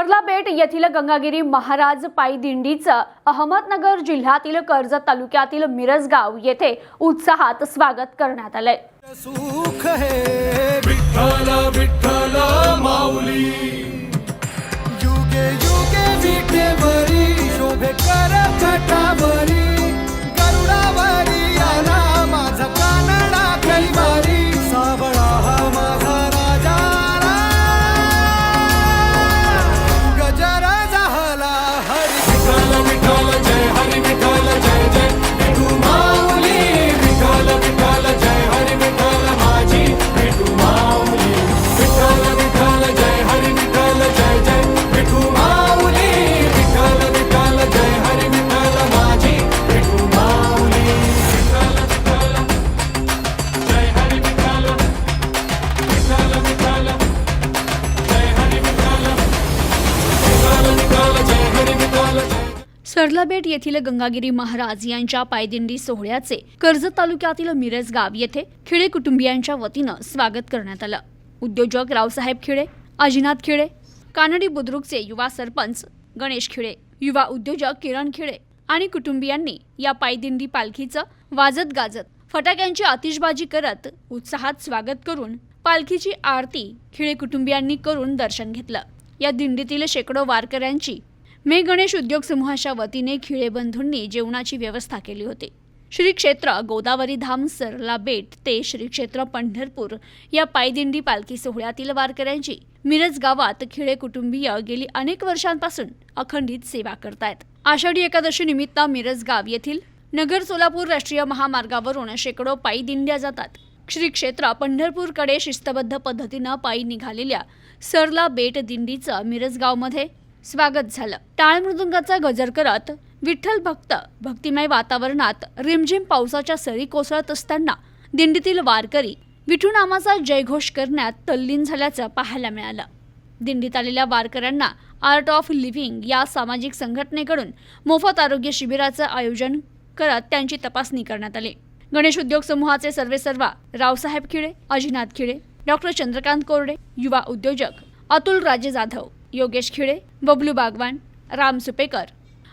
सरला बेट येथील गंगागिरी महाराज पायी दिंडीचं अहमदनगर जिल्ह्यातील कर्जत तालुक्यातील मिरजगाव येथे उत्साहात स्वागत करण्यात आलंय. सुख माऊली. युगे युगे शोभे कर सरलाबेट येथील गंगागिरी महाराज यांच्या पायदिंडी सोहळ्याचे कर्जत तालुक्यातील मिरज गाव येथे खिळे कुटुंबियांच्या वतीनं स्वागत करण्यात आलं. उद्योजक रावसाहेब खिळे अजिनाथ खिळे कानडी बुद्रुकचे युवा सरपंच गणेश खिळे युवा उद्योजक किरण खिळे आणि कुटुंबियांनी या पायदिंडी पालखीचं वाजत गाजत फटाक्यांची आतिषबाजी करत उत्साहात स्वागत करून पालखीची आरती खिळे कुटुंबियांनी करून दर्शन घेतलं. या दिंडीतील शेकडो वारकऱ्यांची मे गणेश उद्योग समूहाच्या वतीने खिळे बंधूंनी जेवणाची व्यवस्था केली होती. श्री क्षेत्र गोदावरी धाम सरला बेट ते श्री क्षेत्र पंढरपूर या पायदिंडी पालखी सोहळ्यातील वारकऱ्यांची मिरज गावात खिळे कुटुंबीय गेली अनेक वर्षांपासून अखंडित सेवा करतायत. आषाढी एकादशी निमित्त मिरज गाव येथील नगर सोलापूर राष्ट्रीय महामार्गावरून शेकडो पायी दिंड्या जातात. श्री क्षेत्र पंढरपूरकडे शिस्तबद्ध पद्धतीनं पायी निघालेल्या सरला बेट दिंडीचं मिरजगावमध्ये स्वागत झालं. टाळ मृदुंगाचा गजर करत विठ्ठल भक्त भक्तिमय वातावरणात रिमझिम पावसाच्या सरी कोसळत असताना दिंडीतील वारकरी विठू नामाचा जयघोष करण्यात तल्लीन झाल्याचं पाहायला मिळालं. दिंडीत आलेल्या वारकऱ्यांना आर्ट ऑफ लिव्हिंग या सामाजिक संघटनेकडून मोफत आरोग्य शिबिराचं आयोजन करत त्यांची तपासणी करण्यात आली. गणेश उद्योग समूहाचे सर्वेसर्वा रावसाहेब खिळे अजिनाथ खिळे डॉक्टर चंद्रकांत कोरडे युवा उद्योजक अतुल राजे जाधव योगेश खिळे बबलू बागवान राम सुपेकर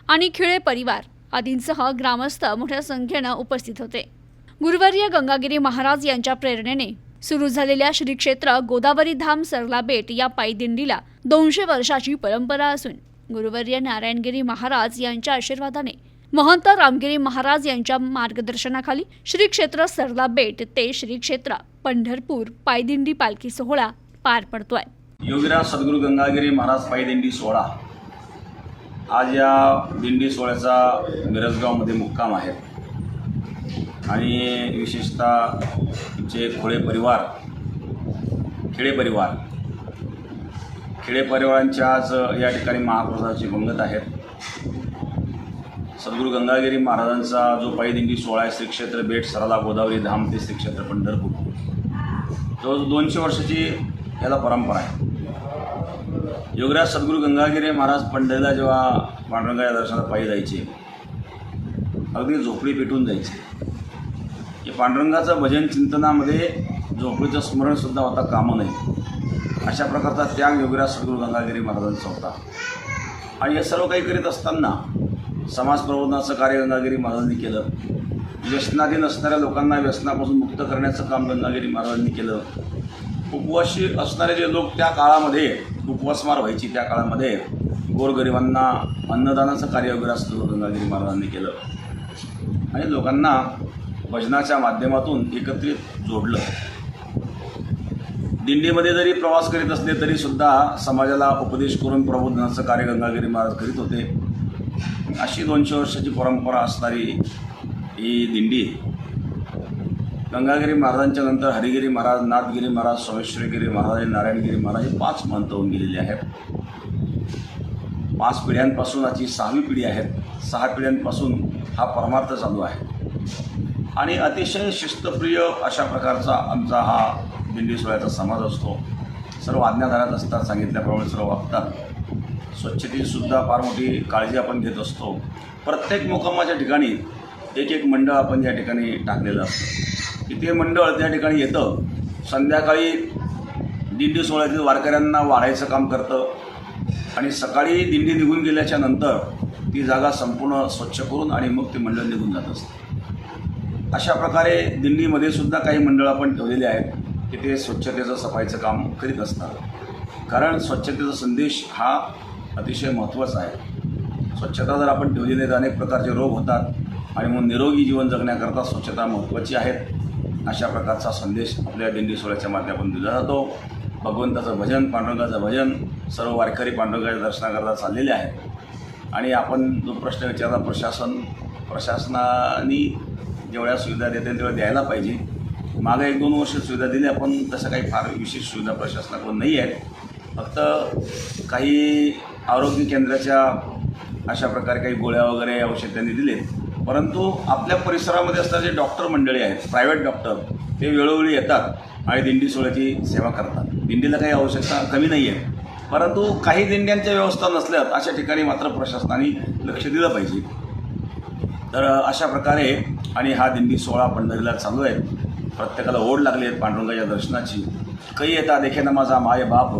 आणि खिळे परिवार आदींसह ग्रामस्थ मोठ्या संख्येनं उपस्थित होते. गुरुवर्य गंगागिरी महाराज यांच्या प्रेरणेने सुरू झालेल्या श्री क्षेत्र गोदावरी धाम सरला बेट या पायदिंडीला दोनशे वर्षाची परंपरा असून गुरुवर्य नारायणगिरी महाराज यांच्या आशीर्वादाने महंत रामगिरी महाराज यांच्या मार्गदर्शनाखाली श्री क्षेत्र सरला बेट ते श्री क्षेत्र पंढरपूर पायदिंडी पालखी सोहळा पार पडतोय. योगीराज सद्गुरू गंगागिरी महाराज पायी दिंडी सोहळा. आज या दिंडी सोहळ्याचा मिरजगावमध्ये मुक्काम आहे. आणि विशेषतः जे खोळे परिवार खेडे परिवार खेडे परिवारांच्या आज या ठिकाणी महाप्रसादाची भंगत आहेत सद्गुरू गंगागिरी महाराजांचा जो पायी दिंडी सोहळा आहे श्री क्षेत्र बेट सरला गोदावरी धाम ते श्री क्षेत्र पंढरपूर. जवळजवळ दोनशे वर्षाची याला परंपरा आहे. योगराज सद्गुरू गंगागिरी महाराज पंढरीला जेव्हा पांडुरंगाच्या दर्शनाला पायी जायचे अगदी झोपडी पेटून जायचे. की पांडुरंगाचं भजन चिंतनामध्ये झोपडीचं स्मरणसुद्धा होता कामं नाही. अशा प्रकारचा त्याग योगराज सद्गुरू गंगागिरी महाराजांचा होता. आणि हे सर्व काही करीत असताना समाज प्रबोधनाचं कार्य गंगागिरी महाराजांनी केलं. व्यसनाधीन असणाऱ्या लोकांना व्यसनापासून मुक्त करण्याचं काम गंगागिरी महाराजांनी केलं. उपवाशी असणारे जे लोक त्या काळामध्ये उपवासमार व्हायची त्या काळामध्ये गोरगरिबांना अन्नदानाचं कार्य वगैरे असतं गंगागिरी महाराजांनी केलं. आणि लोकांना भजनाच्या माध्यमातून एकत्रित जोडलं. दिंडीमध्ये जरी प्रवास करीत असले तरीसुद्धा समाजाला उपदेश करून प्रबोधनाचं कार्य गंगागिरी महाराज करीत होते. अशी दोनशे वर्षाची परंपरा असणारी ही दिंडी गंगागिरी महाराजांच्या नंतर हरिगिरी महाराज नाथगिरी महाराज सोमेश्वरगिरी महाराज आणि नारायणगिरी महाराज हे पाच महंत होऊन गेलेले आहेत. पाच पिढ्यांपासून आजची सहावी पिढी आहेत सहा पिढ्यांपासून हा परमार्थ चालू आहे. आणि अतिशय शिस्तप्रिय अशा प्रकारचा आमचा हा दिंडी सोहळ्याचा समाज असतो. सर्व आज्ञाधारात असतात सांगितल्याप्रमाणे सर्व वागतात. स्वच्छतेसुद्धा फार मोठी काळजी आपण घेत असतो. प्रत्येक मुक्कामाच्या ठिकाणी एक एक मंडळ आपण या ठिकाणी टाकलेलं असतं. की ते मंडळ त्या ठिकाणी येतं. संध्याकाळी दिंडी सोहळ्यातील वारकऱ्यांना वाढायचं काम करतं. आणि सकाळी दिंडी निघून गेल्याच्यानंतर ती जागा संपूर्ण स्वच्छ करून आणि मग ते मंडळ निघून जात असतं. अशा प्रकारे दिंडीमध्ये सुद्धा काही मंडळ आपण ठेवलेले आहेत की ते स्वच्छतेचं सफाईचं काम करीत असतात. कारण स्वच्छतेचा संदेश हा अतिशय महत्त्वाचा आहे. स्वच्छता जर आपण ठेवली नाही तर अनेक प्रकारचे रोग होतात. आणि मग निरोगी जीवन जगण्याकरता स्वच्छता महत्त्वाची आहे अशा प्रकारचा संदेश आपल्या दिंडी सोहळ्याच्या माध्यमातून दिला जातो. भगवंताचं भजन पांडुरंगाचं भजन सर्व वारकरी पांडुरंगाच्या दर्शनाकरता चाललेले आहेत. आणि आपण जो प्रश्न विचारला प्रशासन प्रशासनाने जेवढ्या सुविधा देते तेवढ्या द्यायला पाहिजे. मागं एक दोन वर्ष सुविधा दिल्या पण तसं काही फार विशेष सुविधा प्रशासनाकडून नाही आहेत. फक्त काही आरोग्य केंद्राच्या अशा प्रकारे काही गोळ्या वगैरे औषध त्यांनी दिलेत. परंतु आपल्या परिसरामध्ये असणारे जे डॉक्टर मंडळी आहेत प्रायव्हेट डॉक्टर ते वेळोवेळी येतात आणि दिंडी सोहळ्याची सेवा करतात. दिंडीला काही आवश्यकता कमी नाही आहे परंतु काही दिंड्यांच्या व्यवस्था नसल्यात अशा ठिकाणी मात्र प्रशासनाने लक्ष दिलं पाहिजे. तर अशा प्रकारे आणि हा दिंडी सोहळा पंढरीला चालू आहे. प्रत्येकाला ओढ लागली आहेत पांडुरंगाच्या दर्शनाची. काही येता देखे ना माझा माय बाप.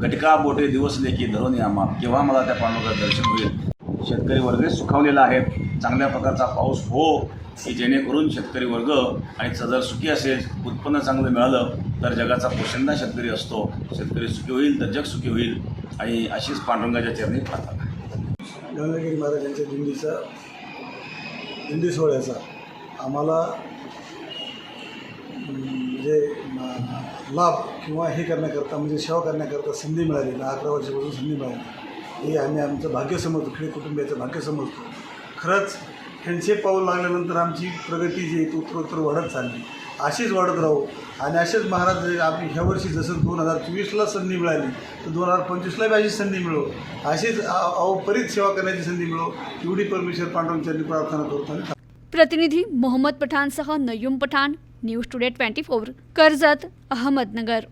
घटका बोटे दिवस लेखी धरून या माप. केव्हा मला त्या पांडुरंगाचं दर्शन होईल? शेतकरी वर्ग सुखावलेला आहे. चांगल्या प्रकारचा पाऊस हो की जेणेकरून शेतकरी वर्ग आणि जर सुखी असेल उत्पन्न चांगलं मिळालं तर जगाचा पोशिंदा शेतकरी असतो. शेतकरी सुखी होईल तर जग सुखी होईल आणि अशीच पांडुरंगाच्या चरणी प्रार्थना. गंगागिरी महाराजांच्या दिंडीचा दिंडी सोहळ्याचा आम्हाला म्हणजे लाभ किंवा हे करण्याकरता म्हणजे सेवा करण्याकरता संधी मिळाली. अकरा वर्षापासून संधी मिळाली. हे आम्ही आमचं भाग्य समजतो खेडे कुटुंबियाचं भाग्य समजतो. खरंच ह्यांचे पाऊल लागल्यानंतर आमची प्रगती जी आहे ती उत्तरोत्तर वाढत चालली. अशीच वाढत राहू. आणि असेच महाराज आपली ह्या वर्षी जसं दोन हजार चोवीसला संधी मिळाली तर दोन हजार पंचवीसलाही अशीच संधी मिळो. अशीच अवपरीत सेवा करण्याची संधी मिळो. एवढी परमेश्वर पांडवांच्या प्रार्थना करतो प्रतिनिधी Mohammad पठाणसह Nayum Pathan news today twenty four Karjat Ahmednagar.